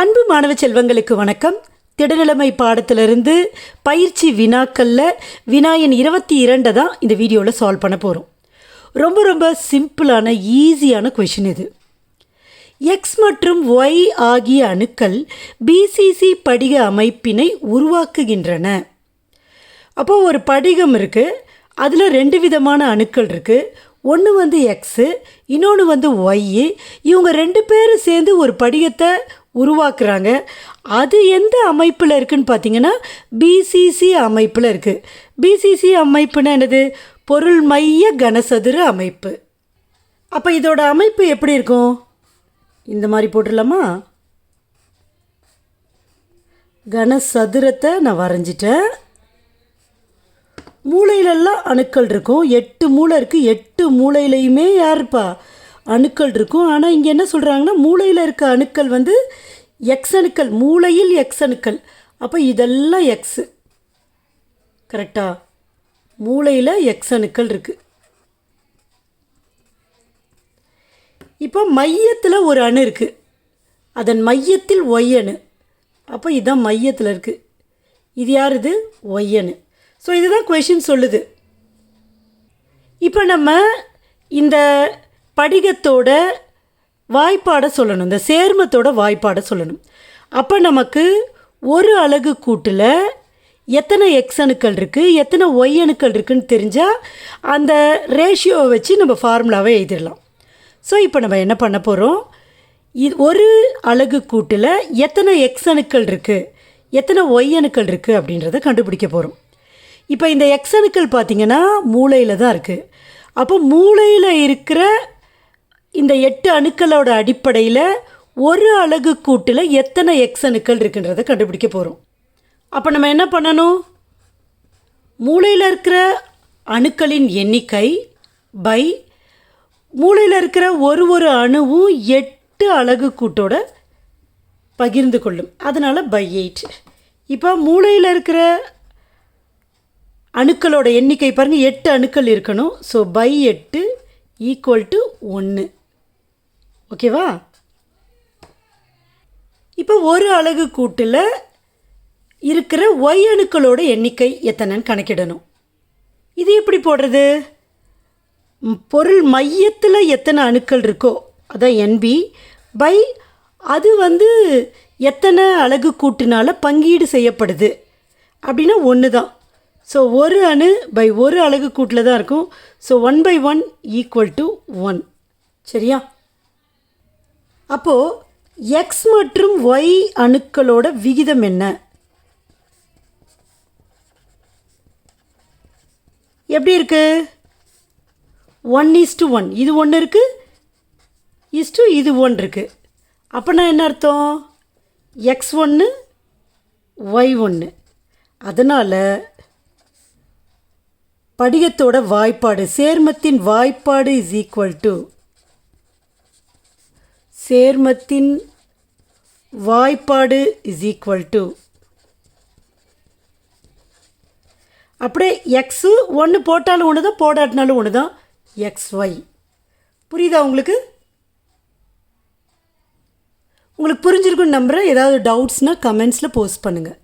அன்பு மாணவ செல்வங்களுக்கு வணக்கம். திடநிலைமை பாடத்திலிருந்து பயிற்சி வினாக்களில் வினாயின் இருபத்தி இரண்டை தான் இந்த வீடியோவில் சால்வ் பண்ண போகிறோம் ரொம்ப ரொம்ப சிம்பிளான ஈஸியான கொஷின் இது. எக்ஸ் மற்றும் ஒய் ஆகிய அணுக்கள் பிசிசி படிக அமைப்பினை உருவாக்குகின்றன. அப்போது ஒரு படிகம் இருக்குது அதில் ரெண்டு விதமான அணுக்கள் இருக்குது ஒன்று வந்து எக்ஸு இன்னொன்று வந்து ஒய்யு இவங்க ரெண்டு பேரும் சேர்ந்து ஒரு படிகத்தை உருவாக்குறாங்க. அது எந்த அமைப்பில் இருக்குதுன்னு பார்த்தீங்கன்னா பிசிசி அமைப்பில் இருக்குது பிசிசி அமைப்புனா என்னது? பொருள் மைய கனசதுர அமைப்பு. அப்போ இதோட அமைப்பு எப்படி இருக்கும்? இந்த மாதிரி போட்டுடலாமா? கனசதுரத்தை நான் வரைஞ்சிட்டேன். மூளையிலெல்லாம் அணுக்கள் இருக்கும். எட்டு மூளை இருக்குது எட்டு மூளையிலையுமே இருப்பா? அணுக்கள் இருக்கும். ஆனால் இங்கே என்ன சொல்கிறாங்கன்னா மூளையில் இருக்க அணுக்கள் வந்து எக்ஸ் அணுக்கள் மூளையில் எக்ஸ் அணுக்கள். அப்போ இதெல்லாம் எக்ஸு கரெக்டாக மூளையில் எக்ஸ் அணுக்கள் இருக்குது இப்போ மையத்தில் ஒரு அணு இருக்குது அதன் மையத்தில் ஒய் அணு. அப்போ இதுதான் மையத்தில் இருக்குது இது யார் இது? ஒய் அணு. ஸோ இதுதான் கொஷின் சொல்லுது. இப்போ நம்ம இந்த படிகத்தோட வாய்ப்பாடை சொல்லணும். இந்த சேர்மத்தோட வாய்ப்பாடை சொல்லணும். அப்போ நமக்கு ஒரு அலகு கூட்டில் எத்தனை எக்ஸ் அணுக்கள் இருக்குது எத்தனை ஒய் அணுக்கள் இருக்குதுன்னு தெரிஞ்சால் அந்த ரேஷியோவை வச்சு நம்ம ஃபார்முலாவை எழுதிடலாம். ஸோ இப்போ நம்ம என்ன பண்ண போகிறோம் இது ஒரு அலகு கூட்டில் எத்தனை எக்ஸ் அணுக்கள் இருக்குது எத்தனை ஒய் அணுக்கள் இருக்குது அப்படின்றத கண்டுபிடிக்க போகிறோம் இப்போ இந்த எக்ஸ் அணுக்கள் பார்த்திங்கன்னா மூளையில் தான் இருக்குது அப்போ மூளையில் இருக்கிற இந்த எட்டு அணுக்களோட அடிப்படையில் ஒரு அலகு கூட்டில் எத்தனை எக்ஸ் அணுக்கள் இருக்குன்றதை கண்டுபிடிக்க போகிறோம் அப்போ நம்ம என்ன பண்ணணும்? மூளையில் இருக்கிற அணுக்களின் எண்ணிக்கை பை மூளையில் இருக்கிற ஒரு ஒரு அணுவும் எட்டு அலகு கூட்டோட பகிர்ந்து கொள்ளும். அதனால் பை எயிட் இப்போ மூளையில் இருக்கிற அணுக்களோட எண்ணிக்கை பாருங்கள் எட்டு அணுக்கள் இருக்கணும். ஸோ பை எட்டு ஈக்குவல் டு ஒன்று ஓகேவா? இப்போ ஒரு அலகு கூட்டில் இருக்கிற ஒய் அணுக்களோட எண்ணிக்கை எத்தனைன்னு கணக்கிடணும். இது எப்படி போடுறது? பொருள் மையத்தில் எத்தனை அணுக்கள் இருக்கோ அதான் என்பி பை அது வந்து எத்தனை அலகு கூட்டினால் பங்கீடு செய்யப்படுது அப்படின்னா ஒன்று தான் ஸோ ஒரு அணு பை ஒரு அலகு கூட்டில் தான் இருக்கும். So one by one equal to one சரியா? அப்போது எக்ஸ் மற்றும் ஒய் அணுக்களோட விகிதம் என்ன? எப்படி இருக்கு? ஒன் இஸ் டு ஒன் இது ஒன்று இருக்குது இஸ் டு இது ஒன் இருக்குது அப்போனா என்ன அர்த்தம்? எக்ஸ் ஒன்று ஒய் ஒன்று அதனால் படிகத்தோட வாய்ப்பாடு சேர்மத்தின் வாய்ப்பாடு இஸ் ஈக்குவல் டு சேர்மத்தின் வாய்ப்பாடு இஸ் ஈக்குவல் டு அப்படியே எக்ஸு ஒன்று போட்டாலும் ஒன்று தான் போடாட்டினாலும் ஒன்று தான் எக்ஸ் ஒய் புரியுதா உங்களுக்கு? உங்களுக்கு புரிஞ்சிருக்குன்னு நம்புகிறேன் ஏதாவது டவுட்ஸ்னால் கமெண்ட்ஸில் போஸ்ட் பண்ணுங்கள்